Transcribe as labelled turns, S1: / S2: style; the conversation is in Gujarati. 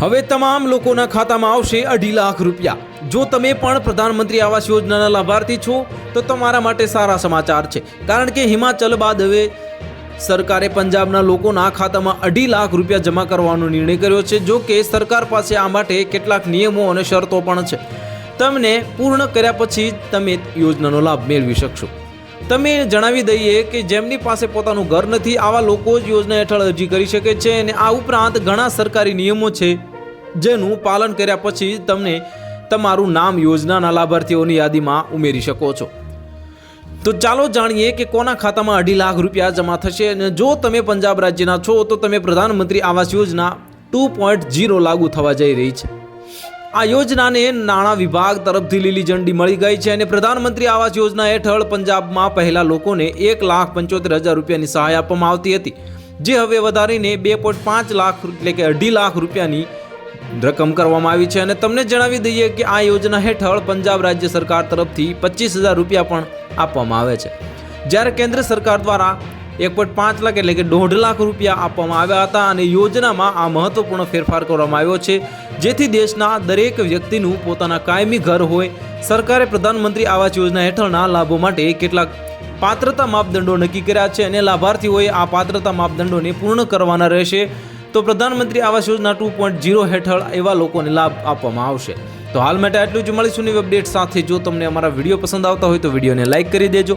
S1: હવે તમામ લોકોના ખાતામાં આવશે અઢી લાખ રૂપિયા. જો તમે પણ પ્રધાનમંત્રી આવાસ યોજનાના લાભાર્થી છો, તો તમારા માટે સારા સમાચાર છે. કારણ કે હિમાચલ બાદ હવે સરકારે પંજાબના લોકોના ખાતામાં અઢી લાખ રૂપિયા જમા કરવાનો નિર્ણય કર્યો છે. જો કે સરકાર પાસે આ માટે કેટલાક નિયમો અને શરતો પણ છે. તમને પૂર્ણ કર્યા પછી તમે યોજનાનો લાભ મેળવી શકશો. તમે જણાવી દઈએ કે જેમની પાસે પોતાનું ઘર નથી, આવા લોકો જ યોજના હેઠળ અરજી કરી શકે છે અને આ ઉપરાંત ઘણા સરકારી નિયમો છે, જેનું પાલન કર્યા પછી તમને તમારું નામ યોજનાના લાભાર્થીઓની યાદીમાં ઉમેરી શકો છો. તો ચાલો જાણીએ કે કોના ખાતામાં અઢી લાખ રૂપિયા જમા થશે અને જો તમે પંજાબ રાજ્યના છો, તો તમે પ્રધાનમંત્રી Awas Yojana two point zero લાગુ થવા જઈ રહી છે. આ યોજનાને નાણાં વિભાગ તરફથી લીલી ઝંડી મળી ગઈ છે અને પ્રધાનમંત્રી આવાસ યોજના હેઠળ પંજાબમાં પહેલા લોકોને એક લાખ પંચોતેર હજાર રૂપિયાની સહાય આપવામાં આવતી હતી, જે હવે વધારીને બે પોઈન્ટ પાંચ લાખ એટલે કે અઢી લાખ રૂપિયાની રકમ કરવામાં આવી છે. અને તમને જણાવી દઈએ કે આ યોજના હેઠળ પંજાબ રાજ્ય સરકાર તરફથી પચીસ હજાર રૂપિયા પણ આપવામાં આવે છે. જ્યારે કેન્દ્ર સરકાર દ્વારા એક પોઈન્ટ પાંચ લાખ એટલે કે દોઢ લાખ રૂપિયા આપવામાં આવ્યા હતા અને યોજનામાં આ મહત્વપૂર્ણ ફેરફાર કરવામાં આવ્યો છે, જેથી દેશના દરેક વ્યક્તિનું પોતાના કાયમી ઘર હોય. સરકારે પ્રધાનમંત્રી આવાસ યોજના હેઠળના લાભો માટે કેટલાક પાત્રતા માપદંડો નક્કી કર્યા છે અને લાભાર્થીઓએ આ પાત્રતા માપદંડોને પૂર્ણ કરવાના રહેશે. તો પ્રધાનમંત્રી Awas Yojana two point zero હેઠળ એવા લોકોને લાભ આપવામાં આવશે. તો હાલ માટે આટલું જ. મળીશું નવી અપડેટ સાથે. જો તમને અમારા વીડિયો પસંદ આવતા હોય તો વિડીયોને લાઇક કરી દેજો.